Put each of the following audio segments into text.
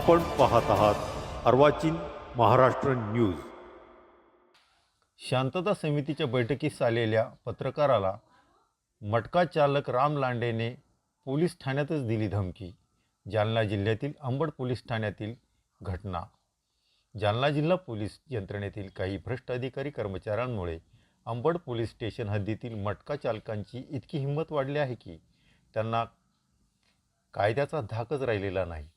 आपण पाहत आहात अर्वाचीन महाराष्ट्र न्यूज. शांतता समितीच्या बैठकीस आलेल्या पत्रकाराला मटका चालक राम लांडेने पोलीस ठाण्यातच दिली धमकी. जालना जिल्ह्यातील अंबड पोलीस ठाण्यातील घटना. जालना जिल्हा पोलीस यंत्रणेतील काही भ्रष्ट अधिकारी कर्मचाऱ्यांमुळे अंबड पोलीस स्टेशन हद्दीतील मटका चालकांची इतकी हिंमत वाढली आहे की त्यांना कायद्याचा धाकच राहिलेला नाही.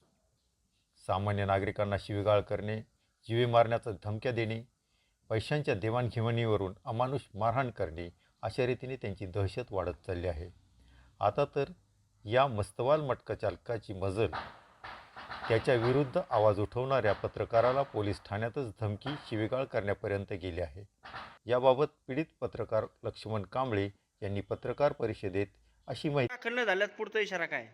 सामान्य नागरिकांना शिवीगाळ करणे जीवे मारण्याचा धमक्या देणे पैशांच्या देवाणघेवाणीवरून अमानुष मारहाण करणे अशा रीतीने त्यांची दहशत वाढत चालली आहे. आता तर या मस्तवाल मटका चालकाची मजल त्याच्या विरुद्ध आवाज उठवणाऱ्या पत्रकाराला पोलीस ठाण्यातच धमकी शिवीगाळ करण्यापर्यंत गेली आहे. याबाबत पीडित पत्रकार लक्ष्मण कांबळे यांनी पत्रकार परिषदेत अशी माहिती खंड पुढचा इशारा काय?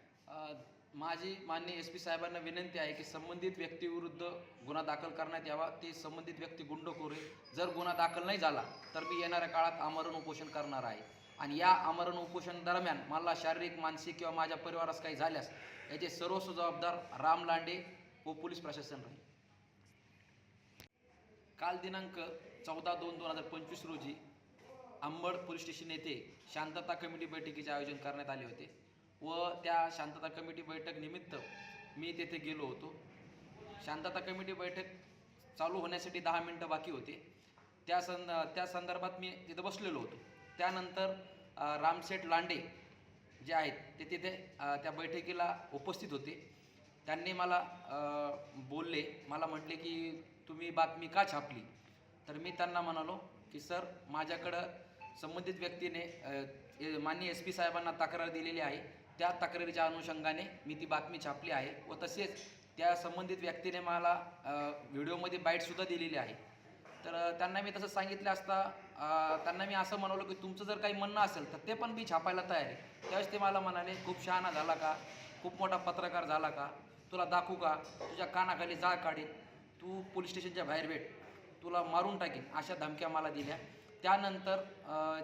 माझी माननीय एस पी साहेबांना विनंती आहे की संबंधित व्यक्तीविरुद्ध गुन्हा दाखल करण्यात यावा. ते संबंधित व्यक्ती गुंडखोर आहे. जर गुन्हा दाखल नाही झाला तर मी येणाऱ्या काळात आमरण उपोषण करणार आहे. आणि या आमरण उपोषण दरम्यान मला शारीरिक मानसिक किंवा माझ्या परिवारास काही झाल्यास याचे सर्वस्व जबाबदार राम लांडे व पोलीस प्रशासन राहील. काल दिनांक चौदा दोन दोन हजार पंचवीस रोजी अंबड पोलीस स्टेशन येथे शांतता कमिटी बैठकीचे आयोजन करण्यात आले होते. व त्या शांतता कमिटी बैठक निमित्त मी तेथे गेलो होतो. शांतता कमिटी बैठक चालू होण्यासाठी दहा मिनटं बाकी होते. त्या सं त्या संदर्भात मी तिथं बसलेलो होतो. त्यानंतर रामसेठ लांडे जे आहेत ते तिथे त्या बैठकीला उपस्थित होते. त्यांनी मला बोलले मला म्हटले की तुम्ही बातमी का छापली? तर मी त्यांना म्हणालो की सर माझ्याकडं संबंधित व्यक्तीने माननीय एस पी साहेबांना तक्रार दिलेली आहे. त्या तक्रारीच्या अनुषंगाने मी ती बातमी छापली आहे व तसेच त्या संबंधित व्यक्तीने मला व्हिडिओमध्ये बाईटसुद्धा दिलेली आहे. तर त्यांना मी तसं सांगितलं असता त्यांना मी असं म्हणालो की तुमचं जर काही म्हणणं असेल तर ते पण मी छापायला तयार आहे. त्यावेळेस ते मला म्हणाले खूप शहाणा झाला का? खूप मोठा पत्रकार झाला का? तुला दाखवू का? तुझ्या कानाखाली जाळ काढेल तू पोलीस स्टेशनच्या बाहेर भेट. तुला मारून टाकेन. अशा धमक्या मला दिल्या. त्यानंतर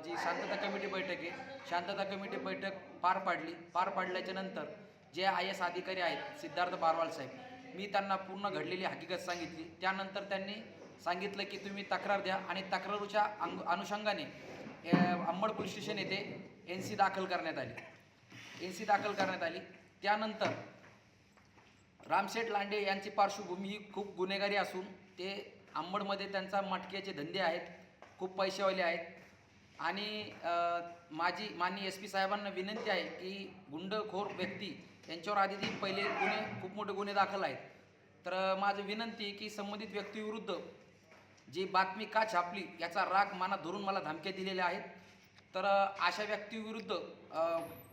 जी शांतता कमिटी बैठक आहे शांतता कमिटी बैठक पार पाडली. पार पाडल्याच्या नंतर जे आय एस अधिकारी आहेत सिद्धार्थ बारवाल साहेब मी त्यांना पूर्ण घडलेली हकीकत सांगितली. त्यानंतर त्यांनी सांगितलं की तुम्ही तक्रार द्या आणि तक्रारूच्या अंग अनुषंगाने अंबड पोलीस स्टेशन येथे एन सी दाखल करण्यात आली. एन सी दाखल करण्यात आली. त्यानंतर रामशेठ लांडे यांची पार्श्वभूमी ही खूप गुन्हेगारी असून ते अंबडमध्ये त्यांचा मटक्याचे धंदे आहेत. खूप पैसेवाले आहेत. आणि माझी माननीय एस पी साहेबांना विनंती आहे की गुंडखोर व्यक्ती यांच्यावर आधी ती पहिले गुन्हे खूप मोठे गुन्हे दाखल आहेत. तर माझं विनंती आहे की संबंधित व्यक्तीविरुद्ध जी बातमी का छापली याचा राग माना धरून मला धमक्या दिलेल्या आहेत. तर अशा व्यक्तीविरुद्ध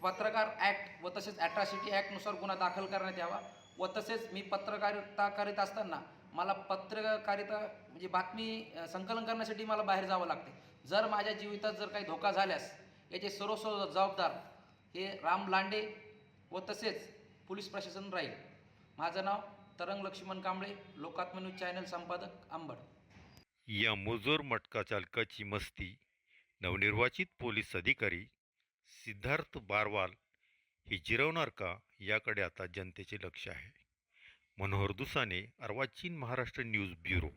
पत्रकार ॲक्ट व तसेच ॲट्रॉसिटी ॲक्टनुसार गुन्हा दाखल करण्यात यावा व तसेच मी पत्रकारिता करीत असताना मला पत्रकारिता म्हणजे बातमी संकलन करण्यासाठी मला बाहेर जावं लागते. जर माझ्या जीवितात जर काही धोका झाल्यास याचे सर्वस्व जबाबदार हे राम लांडे व तसेच पोलीस प्रशासन राहील. माझं नाव तरंग लक्ष्मण कांबळे लोकात्म न्यूज चॅनल संपादक आंबड या मोजोर मटका चालकाची मस्ती नवनिर्वाचित पोलीस अधिकारी सिद्धार्थ बारवाल ही जिरवणार का याकडे आता जनतेचे लक्ष आहे. Manohar Dusane Arvachin Maharashtra news bureau.